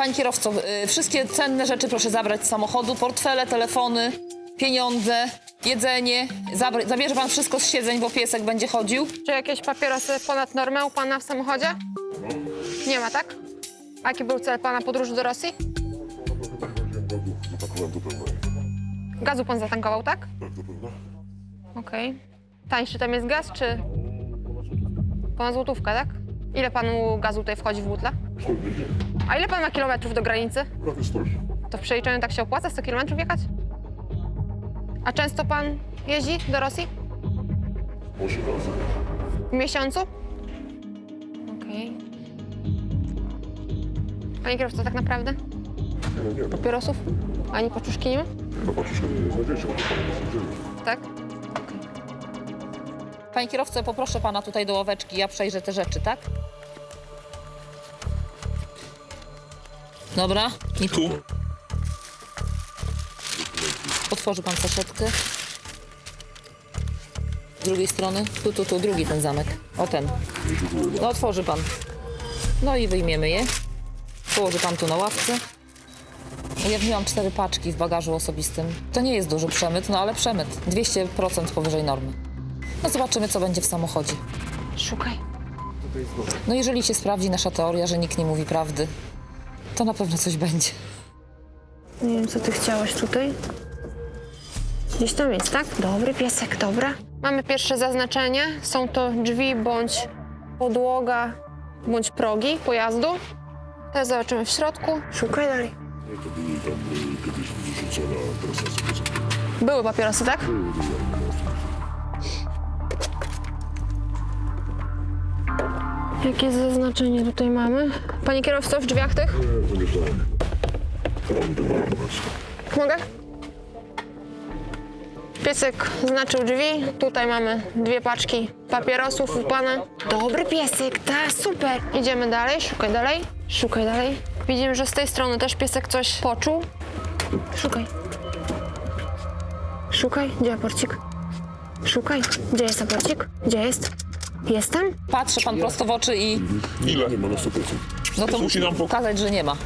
Panie kierowco, y, wszystkie cenne rzeczy proszę zabrać z samochodu. Portfele, telefony, pieniądze, jedzenie. Zabierze pan wszystko z siedzeń, bo piesek będzie chodził. Czy jakieś papierosy ponad normę u pana w samochodzie? Nie ma, tak? A jaki był cel pana podróży do Rosji? Gazu pan zatankował, tak? Tak, pełna? Okej. Tańszy tam jest gaz, czy ponad złotówka, tak? Ile panu gazu tutaj wchodzi w butle? 100 dziennie. A ile pan ma kilometrów do granicy? Prawie 100. To w przeliczeniu tak się opłaca 100 kilometrów jechać? A często pan jeździ do Rosji? 8 razy. W miesiącu? Okej. Panie kierowco, tak naprawdę? Nie, nie, no, Papierosów? Ani paczuszki nie ma? na paczuszkę nie znajdziecie, bo to pana nie znajdziemy. Tak? Panie kierowco, poproszę pana tutaj do ławeczki, ja przejrzę te rzeczy, tak? Dobra. I tu? Otworzy pan saszetkę. Z drugiej strony. Tu, tu, tu, drugi ten zamek. O ten. No otworzy pan. No i wyjmiemy je. Położy pan tu na ławce. Ja wzięłam cztery paczki w bagażu osobistym. To nie jest duży przemyt, no ale przemyt. 200% powyżej normy. No zobaczymy, co będzie w samochodzie. Szukaj. No jeżeli się sprawdzi nasza teoria, że nikt nie mówi prawdy, to na pewno coś będzie. Nie wiem, co ty chciałaś tutaj. Gdzieś tam jest, tak? Dobry piesek, dobra. Mamy pierwsze zaznaczenie. Są to drzwi bądź podłoga, bądź progi pojazdu. Teraz zobaczymy w środku. Szukaj dalej. Były papierosy, tak? Były, były. Jakie zaznaczenie tutaj mamy? Panie kierowco, w drzwiach tych? Mogę? Piesek znaczył drzwi. Tutaj mamy dwie paczki papierosów u pana. Dobry piesek, ta super. Idziemy dalej, szukaj dalej, szukaj dalej. Widzimy, że z tej strony też piesek coś poczuł. Szukaj. Szukaj, gdzie aporcik? Szukaj, gdzie jest aporcik? Gdzie jest? Jestem? Patrzy pan prosto w oczy i Ile? Nie ma na 100%. no to musi nam pokazać, że nie ma.